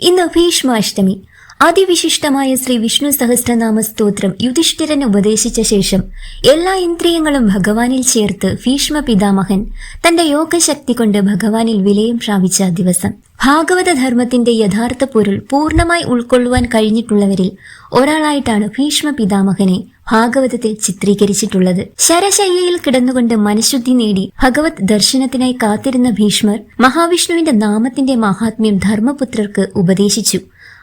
ഇന്ന് ഭീഷ്മാഷ്ടമി. അതിവിശിഷ്ടമായ ശ്രീ വിഷ്ണു സഹസ്രനാമ സ്തോത്രം യുധിഷ്ഠിരൻ ഉപദേശിച്ച ശേഷം എല്ലാ ഇന്ദ്രിയങ്ങളും ഭഗവാനിൽ ചേർത്ത് ഭീഷ്മ പിതാമഹൻ തന്റെ യോഗശക്തി കൊണ്ട് ഭഗവാനിൽ വിലയം പ്രാപിച്ച ദിവസം. ഭാഗവത ധർമ്മത്തിന്റെ യഥാർത്ഥ പൊരുൾ പൂർണമായി ഉൾക്കൊള്ളുവാൻ കഴിഞ്ഞിട്ടുള്ളവരിൽ ഒരാളായിട്ടാണ് ഭീഷ്മ പിതാമഹനെ ഭാഗവതത്തിൽ ചിത്രീകരിച്ചിട്ടുള്ളത്. ശരശയ്യയിൽ കിടന്നുകൊണ്ട് മനഃശുദ്ധി നേടി ഭഗവത് ദർശനത്തിനായി കാത്തിരുന്ന ഭീഷ്മർ മഹാവിഷ്ണുവിന്റെ നാമത്തിന്റെ മഹാത്മ്യം ധർമ്മപുത്രർക്ക് ഉപദേശിച്ചു.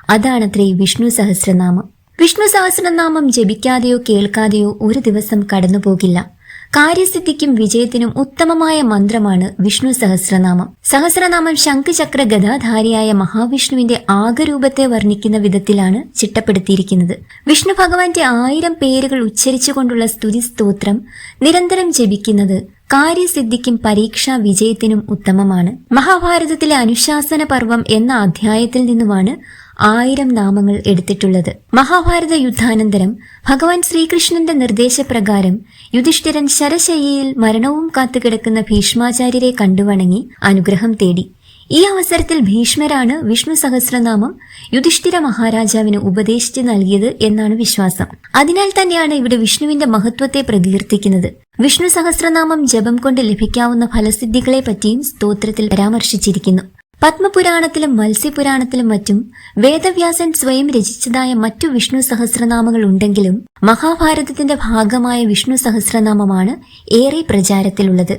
അതാണത്രേ വിഷ്ണു സഹസ്രനാമം. വിഷ്ണു സഹസ്രനാമം ജപിക്കാതെയോ കേൾക്കാതെയോ ഒരു ദിവസം കടന്നുപോകില്ല. കാര്യസിദ്ധിക്കും വിജയത്തിനും ഉത്തമമായ മന്ത്രമാണ് വിഷ്ണു സഹസ്രനാമം. സഹസ്രനാമം ശംഖചക്ര ഗതാധാരിയായ മഹാവിഷ്ണുവിന്റെ ആകരൂപത്തെ വർണിക്കുന്ന വിധത്തിലാണ് ചിട്ടപ്പെടുത്തിയിരിക്കുന്നത്. വിഷ്ണു ഭഗവാന്റെ ആയിരം പേരുകൾ ഉച്ചരിച്ചുകൊണ്ടുള്ള സ്തുതി സ്തോത്രം നിരന്തരം ജപിക്കുന്നത് കാര്യസിദ്ധിക്കും പരീക്ഷാ വിജയത്തിനും ഉത്തമമാണ്. മഹാഭാരതത്തിലെ അനുശാസന പർവം എന്ന അധ്യായത്തിൽ നിന്നുമാണ് ആയിരം നാമങ്ങൾ എടുത്തിട്ടുള്ളത്. മഹാഭാരത യുദ്ധാനന്തരം ഭഗവാൻ ശ്രീകൃഷ്ണന്റെ നിർദ്ദേശപ്രകാരം യുധിഷ്ഠിരൻ ശരശയ്യയിൽ മരണവും കാത്തുകിടക്കുന്ന ഭീഷ്മാചാര്യരെ കണ്ടുവണങ്ങി അനുഗ്രഹം തേടി. ഈ അവസരത്തിൽ ഭീഷ്മരാണ് വിഷ്ണു സഹസ്രനാമം യുധിഷ്ഠിര മഹാരാജാവിന് ഉപദേശിച്ചു നൽകിയത് എന്നാണ് വിശ്വാസം. അതിനാൽ തന്നെയാണ് ഇവിടെ വിഷ്ണുവിന്റെ മഹത്വത്തെ പ്രകീർത്തിക്കുന്നത്. വിഷ്ണു സഹസ്രനാമം ജപം കൊണ്ട് ലഭിക്കാവുന്ന ഫലസിദ്ധികളെ പറ്റിയും സ്തോത്രത്തിൽ പരാമർശിച്ചിരിക്കുന്നു. പത്മപുരാണത്തിലും മത്സ്യപുരാണത്തിലും മറ്റും വേദവ്യാസൻ സ്വയം രചിച്ചതായ മറ്റു വിഷ്ണു സഹസ്രനാമങ്ങൾ ഉണ്ടെങ്കിലും മഹാഭാരതത്തിന്റെ ഭാഗമായ വിഷ്ണു സഹസ്രനാമമാണ് ഏറെ പ്രചാരത്തിലുള്ളത്.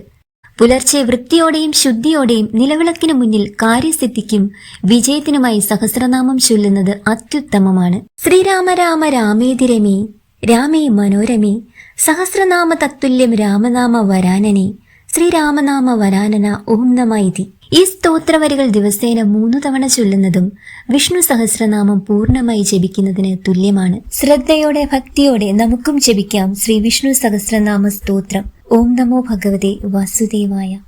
പുലർച്ചെ വൃത്തിയോടെയും ശുദ്ധിയോടെയും നിലവിളക്കിനു മുന്നിൽ കാര്യസിദ്ധിക്കും വിജയത്തിനുമായി സഹസ്രനാമം ചൊല്ലുന്നത് അത്യുത്തമമാണ്. ശ്രീരാമ രാമ രാമേതിരമേ രാമേ മനോരമേ സഹസ്രനാമ തത്തുല്യം രാമനാമ വരാനനെ ശ്രീരാമനാമ വരാനന ഓം നമൈതി ഈ സ്തോത്രവരികൾ ദിവസേന മൂന്നു തവണ ചൊല്ലുന്നതും വിഷ്ണു സഹസ്രനാമം പൂർണമായി ജപിക്കുന്നതിന് തുല്യമാണ്. ശ്രദ്ധയോടെ ഭക്തിയോടെ നമുക്കും ജപിക്കാം ശ്രീ വിഷ്ണു സഹസ്രനാമ സ്തോത്രം. ഓം നമോ ഭഗവതേ വാസുദേവായ.